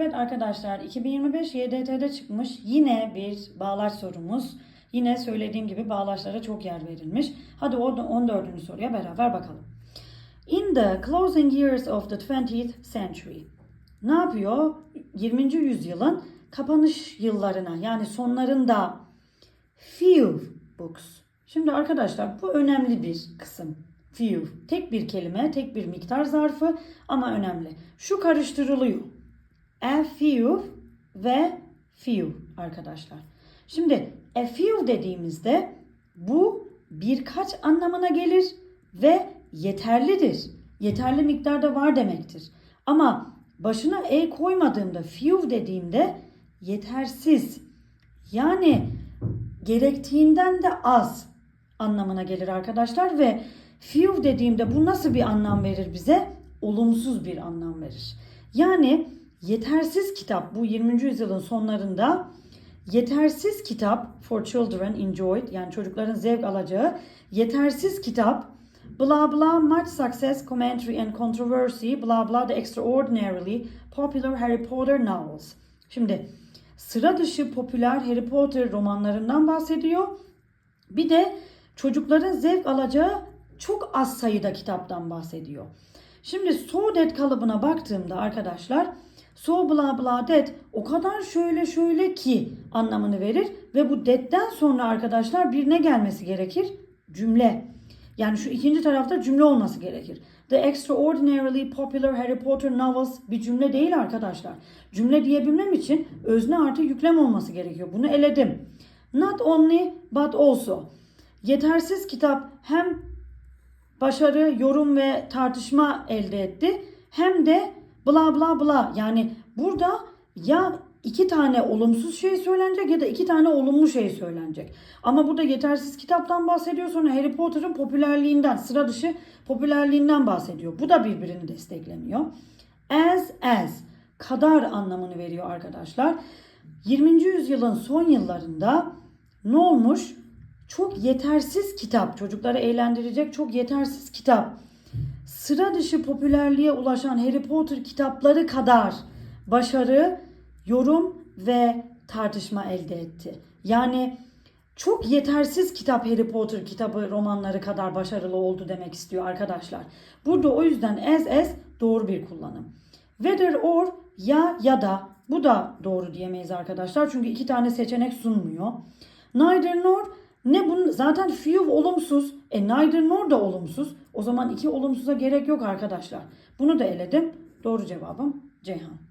Evet arkadaşlar 2025 YDT'de çıkmış yine bir bağlaç sorumuz. Yine söylediğim gibi bağlaçlara çok yer verilmiş. Hadi o 14. soruya beraber bakalım. In the closing years of the 20th century. Ne yapıyor? 20. yüzyılın kapanış yıllarına yani sonlarında few books. Şimdi arkadaşlar bu önemli bir kısım. Few. Tek bir kelime, tek bir miktar zarfı ama önemli. Şu karıştırılıyor. A few ve few arkadaşlar. Şimdi a few dediğimizde bu birkaç anlamına gelir ve yeterlidir. Yeterli miktarda var demektir. Ama başına e koymadığımda few dediğimde yetersiz. Yani gerektiğinden de az anlamına gelir arkadaşlar ve few dediğimde bu nasıl bir anlam verir bize? Olumsuz bir anlam verir. Yani yetersiz kitap bu 20. yüzyılın sonlarında yetersiz kitap for children enjoyed yani çocukların zevk alacağı yetersiz kitap blah blah much success commentary and controversy blah blah the extraordinarily popular Harry Potter novels. Şimdi sıra dışı popüler Harry Potter romanlarından bahsediyor. Bir de çocukların zevk alacağı çok az sayıda kitaptan bahsediyor. Şimdi so that kalıbına baktığımda arkadaşlar so bla bla that o kadar şöyle şöyle ki anlamını verir ve bu that'ten sonra arkadaşlar bir ne gelmesi gerekir? Cümle. Yani şu ikinci tarafta cümle olması gerekir. The extraordinarily popular Harry Potter novels bir cümle değil arkadaşlar. Cümle diyebilmem için özne artı yüklem olması gerekiyor. Bunu eledim. Not only but also. Yetersiz kitap hem başarı, yorum ve tartışma elde etti. Hem de bla bla bla. Yani burada ya iki tane olumsuz şey söylenecek ya da iki tane olumlu şey söylenecek. Ama burada yetersiz kitaptan bahsediyor sonra Harry Potter'ın popülerliğinden, sıra dışı popülerliğinden bahsediyor. Bu da birbirini desteklemiyor. As as kadar anlamını veriyor arkadaşlar. 20. yüzyılın son yıllarında ne olmuş? Çok yetersiz kitap, çocukları eğlendirecek çok yetersiz kitap. Sıra dışı popülerliğe ulaşan Harry Potter kitapları kadar başarı, yorum ve tartışma elde etti. Yani çok yetersiz kitap Harry Potter kitabı romanları kadar başarılı oldu demek istiyor arkadaşlar. Burada o yüzden as as doğru bir kullanım. Whether or ya ya da bu da doğru diyemeyiz arkadaşlar. Çünkü iki tane seçenek sunmuyor. Neither nor ne bunun zaten few olumsuz. E neither nor da olumsuz. O zaman iki olumsuza gerek yok arkadaşlar. Bunu da eledim. Doğru cevabım Ceyhan.